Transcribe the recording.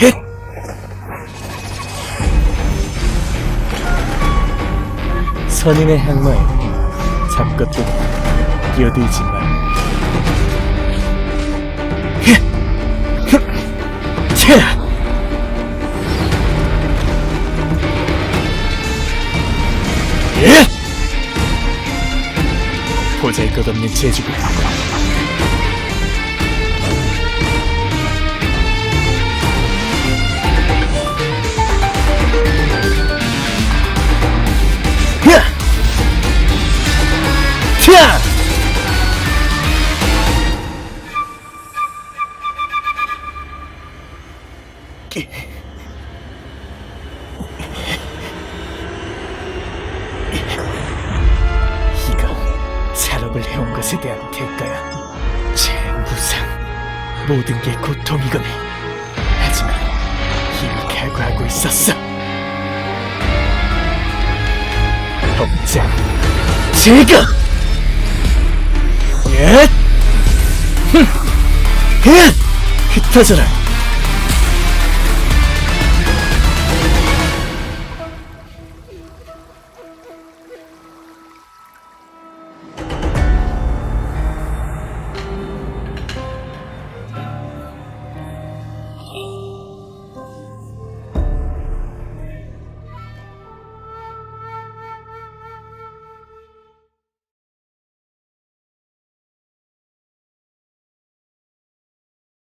헷! 선인의 향로에 잡것도 끼어들지 마. 헷! 헷! 채! 예! 보잘것없는 재주고 차! 이거 산업을 해온 것에 대한 대가야. 제 무상 모든 게 고통이거니. 하지만 이미 각오하고 있었어. 법장 제거. 예. 흠. 예. 흩어져라.